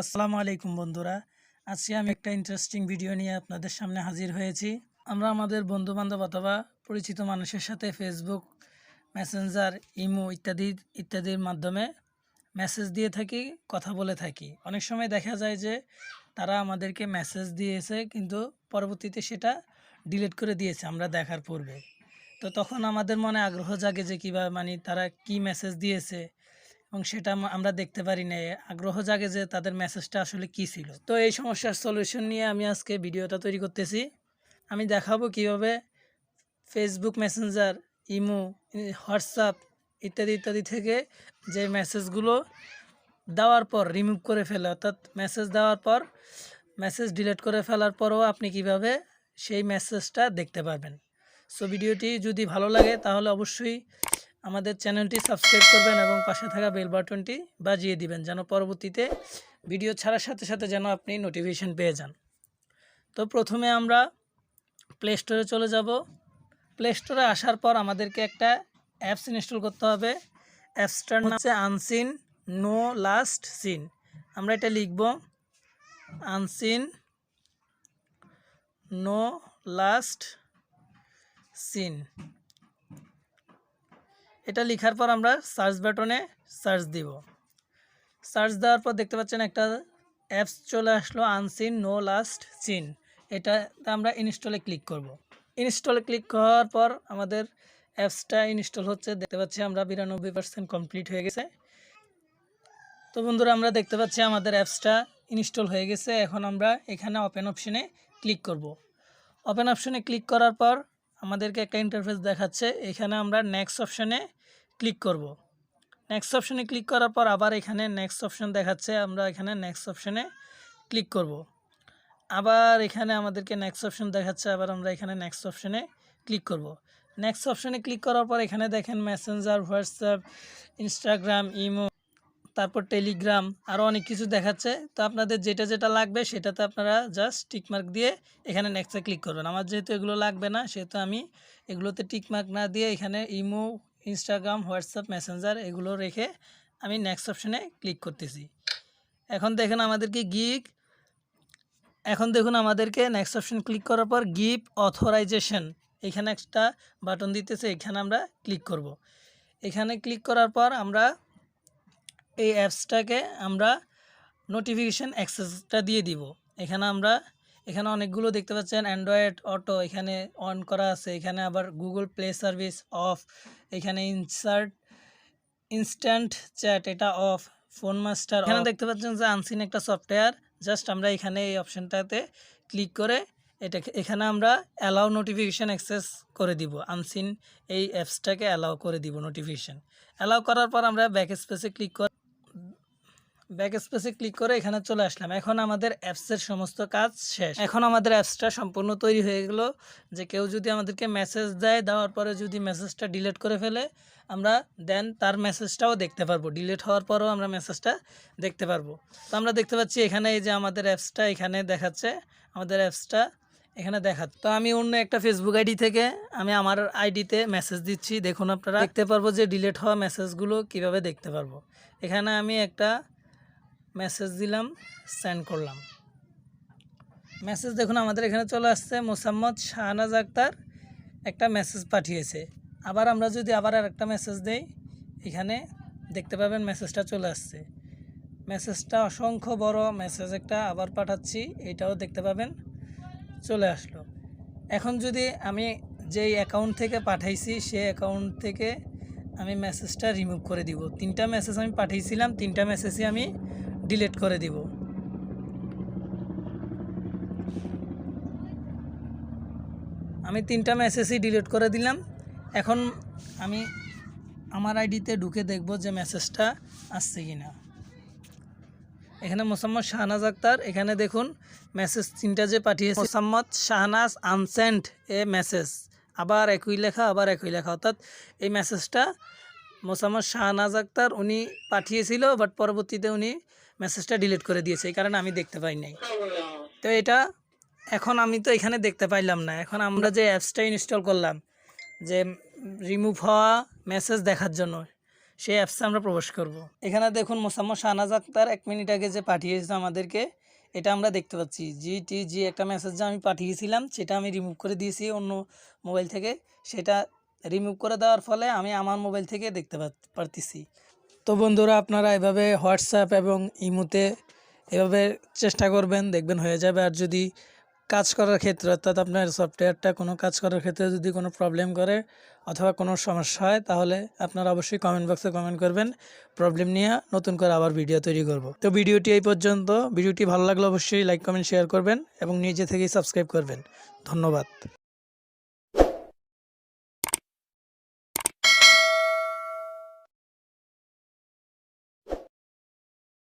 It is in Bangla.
আসসালামু আলাইকুম বন্ধুরা। আজকে আমি একটা ইন্টারেস্টিং ভিডিও নিয়ে আপনাদের সামনে হাজির হয়েছি। আমরা আমাদের বন্ধু বান্ধব অথবা পরিচিত মানুষের সাথে ফেসবুক মেসেঞ্জার ইমো ইত্যাদি, ইত্যাদির মাধ্যমে মেসেজ দিয়ে থাকি, কথা বলে থাকি। অনেক সময় দেখা যায় যে তারা আমাদেরকে মেসেজ দিয়েছে কিন্তু পরবর্তীতে সেটা ডিলিট করে দিয়েছে আমরা দেখার পূর্বে। তো তখন আমাদের মনে আগ্রহ জাগে যে কীভাবে মানে তারা কি মেসেজ দিয়েছে এবং সেটা আমরা দেখতে পারি না আগ্রহ জাগে যে তাদের মেসেজটা আসলে কি ছিল। তো এই সমস্যার সলিউশন নিয়ে আমি আজকে ভিডিওটা তৈরি করতেছি। আমি দেখাবো কীভাবে ফেসবুক মেসেঞ্জার ইমো হোয়াটসঅ্যাপ ইত্যাদি ইত্যাদি থেকে যে মেসেজগুলো দেওয়ার পর রিমুভ করে ফেলে, অর্থাৎ মেসেজ দেওয়ার পর মেসেজ ডিলিট করে ফেলার পরও আপনি কীভাবে সেই মেসেজটা দেখতে পারবেন। সো ভিডিওটি যদি ভালো লাগে তাহলে অবশ্যই আমাদের চ্যানেলটি সাবস্ক্রাইব করবেন এবং পাশে থাকা বেল বাটনটি বাজিয়ে দিবেন যেন পরবর্তীতে ভিডিও ছাড়ার সাথে সাথে যেন আপনি নোটিফিকেশন পেয়ে যান। তো প্রথমে আমরা প্লে স্টোরে চলে যাব। প্লে স্টোরে আসার পর আমাদেরকে একটা অ্যাপস ইনস্টল করতে হবে। অ্যাপসটার নাম হচ্ছে আনসিন নো লাস্ট সিন আমরা এটা লিখব। আনসিন নো লাস্ট সিন এটা লেখার পর আমরা সার্চ বাটনে সার্চ দিব। সার্চ দেওয়ার পর দেখতে পাচ্ছেন একটা অ্যাপস চলে আসলো আনসিন নো লাস্ট সিন এটা আমরা ইনস্টলে ক্লিক করব। ইনস্টলে ক্লিক করার পর আমাদের অ্যাপসটা ইনস্টল হচ্ছে। দেখতে পাচ্ছি আমরা বিরানব্বই পার্সেন্ট কমপ্লিট হয়ে গেছে। তো বন্ধুরা, আমরা দেখতে পাচ্ছি আমাদের অ্যাপসটা ইনস্টল হয়ে গেছে। এখন আমরা এখানে ওপেন অপশনে ক্লিক করব। ওপেন অপশনে ক্লিক করার পর আমাদেরকে একটা ইন্টারফেস দেখাচ্ছে। এখানে আমরা নেক্সট অপশনে ক্লিক করব। নেক্সট অপশনে ক্লিক করার পর আবার এখানে নেক্সট অপশন দেখাচ্ছে, আমরা এখানে নেক্সট অপশনে ক্লিক করব। আবার এখানে আমাদেরকে নেক্সট অপশন দেখাচ্ছে, আবার আমরা এখানে নেক্সট অপশনে ক্লিক করব। নেক্সট অপশনে ক্লিক করার পর এখানে দেখেন মেসেঞ্জার হোয়াটসঅ্যাপ ইনস্টাগ্রাম ইমো তারপর টেলিগ্রাম আরও অনেক কিছু দেখাচ্ছে তো আপনাদের যেটা যেটা লাগবে সেটাতে আপনারা জাস্ট টিকমার্ক দিয়ে এখানে নেক্সটে ক্লিক করবেন আমার যেহেতু এগুলো লাগবে না, সেহেতু আমি এগুলোতে টিকমার্ক না দিয়ে এখানে ইমো ইনস্টাগ্রাম হোয়াটসঅ্যাপ মেসেঞ্জার এগুলো রেখে আমি নেক্সট অপশনে ক্লিক করতেছি এখন দেখেন আমাদেরকে গিগ এখন দেখুন আমাদেরকে নেক্সট অপশন ক্লিক করার পর গিভ অথরাইজেশন এখানে একটা বাটন দিতেছে, এখানে আমরা ক্লিক করব। এখানে ক্লিক করার পর আমরা এই অ্যাপসটাকে আমরা নোটিফিকেশান অ্যাক্সেসটা দিয়ে দিব এখানে আমরা এখানে অনেকগুলো দেখতে পাচ্ছেন অ্যান্ড্রয়েড অটো এখানে অন করা আছে এখানে আবার গুগল প্লে সার্ভিস অফ এখানে ইনসার্ট ইনস্ট্যান্ট চ্যাট এটা অফ ফোন মাস্টার এখানে দেখতে পাচ্ছেন যে আনসিন একটা সফটওয়্যার জাস্ট আমরা এখানে এই অপশনটাতে ক্লিক করে এটা এখানে আমরা অ্যালাউ নোটিফিকেশান অ্যাক্সেস করে দিব আনসিন এই অ্যাপসটাকে অ্যালাউ করে দিব নোটিফিকেশান অ্যালাউ করার পর আমরা ব্যাক স্পেসে ক্লিক করে ব্যাক স্পেসে ক্লিক করে এখানে চলে আসলাম। এখন আমাদের অ্যাপসের সমস্ত কাজ শেষ। এখন আমাদের অ্যাপসটা সম্পূর্ণ তৈরি হয়ে গেলো যে কেউ যদি আমাদেরকে মেসেজ দেয়, দেওয়ার পরে যদি মেসেজটা ডিলিট করে ফেলে, আমরা দেন তার মেসেজটাও দেখতে পারব। ডিলিট হওয়ার পরেও আমরা মেসেজটা দেখতে পারব। তো আমরা দেখতে পাচ্ছি এখানে এই যে আমাদের অ্যাপসটা এখানে দেখাচ্ছে। আমাদের অ্যাপসটা এখানে দেখাচ্ছে তো আমি অন্য একটা ফেসবুক আইডি থেকে আমি আমার আইডিতে মেসেজ দিচ্ছি। দেখুন আপনারা, দেখতে পারব যে ডিলেট হওয়া মেসেজগুলো কীভাবে দেখতে পারব। এখানে আমি একটা মেসেজ দিলাম সেন্ড করলাম। মেসেজ দেখুন, আমাদের এখানে চলে আসছে মোসাম্মদ শাহনাজ আক্তার, একটা মেসেজ পাঠিয়েছে। আবার আমরা যদি আবার আর একটা মেসেজ দেই, এখানে দেখতে পাবেন মেসেজটা চলে আসছে। মেসেজটা অসংখ্য বড় মেসেজ একটা আবার পাঠাচ্ছি, এটাও দেখতে পাবেন, চলে আসলো। এখন যদি আমি যেই অ্যাকাউন্ট থেকে পাঠাইছি, সেই অ্যাকাউন্ট থেকে আমি মেসেজটা রিমুভ করে দিব। তিনটা মেসেজ আমি পাঠিয়েছিলাম, তিনটা মেসেজই আমি ডিলিট করে দিব। আমি তিনটা মেসেজই ডিলিট করে দিলাম। এখন আমি আমার আইডিতে ঢুকে দেখব যে মেসেজটা আসছে কি না এখানে মোসাম্মদ শাহনাজ আক্তার, এখানে দেখুন মেসেজ তিনটা যে পাঠিয়েছে, Mosammat Shahnaz unsent a message আবার একই লেখা, আবার একই লেখা। অর্থাৎ এই মেসেজটা মোসাম্মদ শাহনাজ আক্তার উনি পাঠিয়েছিল বাট পরবর্তীতে উনি মেসেজটা ডিলিট করে দিয়েছে, এই কারণে আমি দেখতে পাই নাই। তো এটা এখন আমি তো এখানে দেখতে পাইলাম না। এখন আমরা যে অ্যাপসটা ইনস্টল করলাম, যে রিমুভ হওয়া মেসেজ দেখার জন্য, সেই অ্যাপসে আমরা প্রবেশ করব। এখানে দেখুন মোসাম্মদ শাহনাজ আক্তার এক মিনিট আগে যে পাঠিয়েছে আমাদেরকে, এটা আমরা দেখতে পাচ্ছি। জি টি জি একটা মেসেজ যে আমি পাঠিয়েছিলাম, সেটা আমি রিমুভ করে দিয়েছি অন্য মোবাইল থেকে। সেটা রিমুভ করে দেওয়ার ফলে আমি আমার মোবাইল থেকে দেখতে পারতেছি। তো বন্ধুরা, আপনারা এভাবে হোয়াটসঅ্যাপ এবং ইমোতে এভাবে চেষ্টা করবেন, দেখবেন হয়ে যাবে। আর যদি কাজ করার ক্ষেত্রে, অর্থাৎ আপনার সফটওয়্যারটা কোনো কাজ করার ক্ষেত্রে যদি কোনো প্রবলেম করে অথবা কোনো সমস্যা হয়, তাহলে আপনারা অবশ্যই কমেন্ট বক্সে কমেন্ট করবেন। প্রবলেম নিয়ে নতুন করে আবার ভিডিও তৈরি করব। তো ভিডিওটি এই পর্যন্ত। ভিডিওটি ভালো লাগলে অবশ্যই লাইক কমেন্ট শেয়ার করবেন এবং নিজে থেকেই সাবস্ক্রাইব করবেন। ধন্যবাদ।